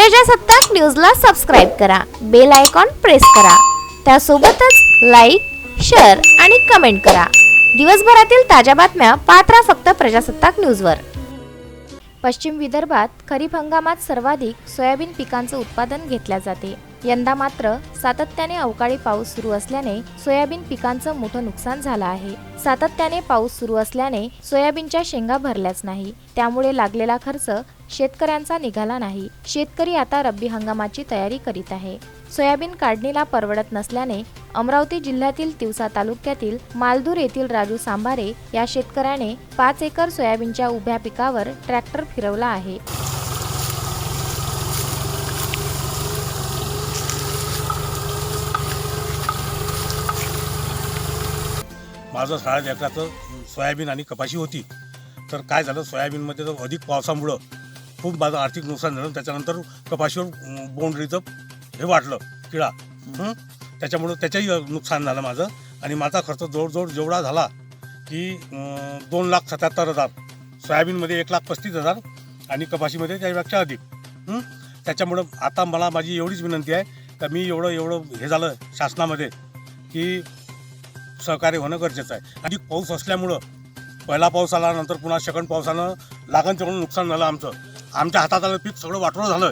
प्रजासत्ताक न्यूजला सबस्क्राईब करा. बेल आयकॉन प्रेस करा. त्यासोबतच लाईक शेअर आणि कमेंट करा. दिवसभरातील ताज्या बातम्या पात्रा फक्त प्रजासत्ताक न्यूजवर. पश्चिम विदर्भात खरीप हंगामात सर्वाधिक सोयाबीन पिकांचं उत्पादन घेतल्या जाते. यंदा मात्र सातत्याने अवकाळी पाऊस सुरू असल्याने सोयाबीन पिकांचं मोठं नुकसान झालं आहे. सातत्याने पाऊस सुरू असल्याने सोयाबीनच्या शेंगा भरल्याच नाही. त्यामुळे लागलेला खर्च शेतकऱ्यांचा निघाला नाही. शेतकरी आता रब्बी हंगामाची तयारी करीत आहे. सोयाबीन काढणीला परवडत नसल्याने अमरावती जिल्ह्यातील तिवसा तालुक्यातील मालदूर येथील राजू सांबारे या शेतकऱ्याने पाच एकर सोयाबीनच्या उभ्या पिकावर ट्रॅक्टर फिरवला आहे. माझं साडे एकराचं सोयाबीन आणि कपाशी होती. तर काय झालं सोयाबीनमध्ये तर अधिक पावसामुळं खूप माझं आर्थिक नुकसान झालं त्याच्यानंतर कपाशीवर बोंडरीचं हे वाटलं किडा. त्याच्यामुळं त्याच्याही नुकसान झालं माझं. आणि माझा खर्च जवळजवळ जेवढा झाला की दोन लाख सत्याहत्तर हजार. सोयाबीनमध्ये एक लाख पस्तीस हजार आणि कपाशीमध्ये त्यापेक्षा अधिक. त्याच्यामुळं आता मला माझी एवढीच विनंती आहे का मी एवढं एवढं हे झालं शासनामध्ये की सहकार्य होणं गरजेचं आहे. अधिक पाऊस असल्यामुळं पहिला पाऊस आला नंतर पुन्हा सेकंड पावसानं लागण तेवढं नुकसान झालं आमचं. आमच्या हातात आलं पीक सगळं वाटोळं झालं.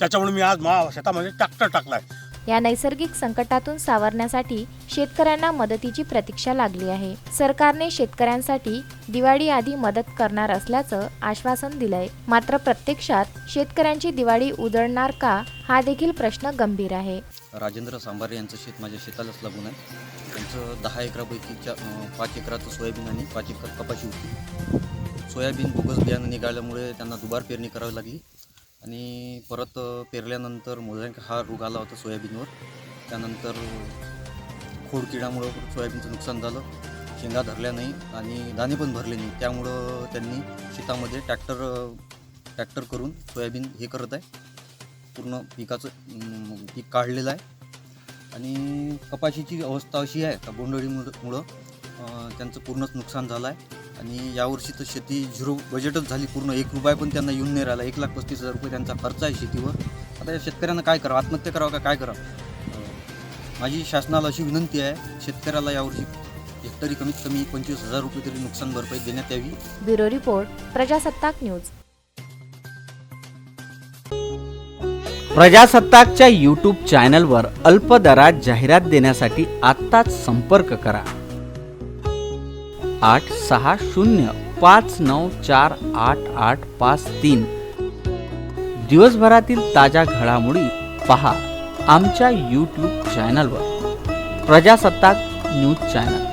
त्याच्यामुळे मी आज मा शेतामध्ये ट्रॅक्टर टाकलाय. या नैसर्गिक संकटातून सावरण्यासाठी शेतकऱ्यांना मदतीची प्रतीक्षा लागली आहे. सरकारने शेतकऱ्यांसाठी दिवाळी आधी मदत करणार असल्याचं आश्वासन दिलंय. मात्र प्रत्यक्षात शेतकऱ्यांची दिवाळी उजळणार का हा देखील प्रश्न गंभीर आहे. राजेंद्र सांबारे यांचं शेत माझ्या शेतालाच लागून आहे. त्यांचं दहा एकरापैकी चा पाच एकराचं सोयाबीन आणि पाच एकर कपाशी होती. सोयाबीन बोगस बियाणं निघाल्यामुळे त्यांना दुबार पेरणी करावी लागली आणि परत पेरल्यानंतर मोजांक हा रोग आला होता सोयाबीनवर. त्यानंतर खोडकिडामुळं सोयाबीनचं नुकसान झालं. शेंगा धरल्या नाही आणि दाणे पण भरले नाही. त्यामुळं त्यांनी शेतामध्ये ट्रॅक्टर ट्रॅक्टर करून सोयाबीन हे करत आहे. पूर्ण पिकाचं पीक काढलेलं आहे. आणि कपाशीची अवस्था अशी आहे का बोंडळीमुळं मुळं? त्यांचं पूर्णच नुकसान झालं आहे आणि यावर्षी तर शेती झिरो बजेटच झाली पूर्ण एक रुपये पण त्यांना येऊन नाही राहिला. एक लाख पस्तीस हजार रुपये त्यांचा खर्च आहे शेतीवर. आता या शेतकऱ्यांना काय करावं? आत्महत्या करावं का? काय करावं? माझी शासनाला अशी विनंती आहे शेतकऱ्याला यावर्षी हेक्टरी कमीत कमी पंचवीस हजार रुपये तरी नुकसान भरपाई देण्यात यावी. Bureau report Prajasattak news. प्रजासत्ताकच्या YouTube चॅनलवर अल्प दरात जाहिरात देण्यासाठी आत्ताच संपर्क करा. आठ सहा शून्य पाच नऊ चार आठ आठ पाच तीन. दिवसभरातील ताज्या घडामोडी पहा आमच्या यूट्यूब चॅनलवर प्रजासत्ताक न्यूज चॅनल.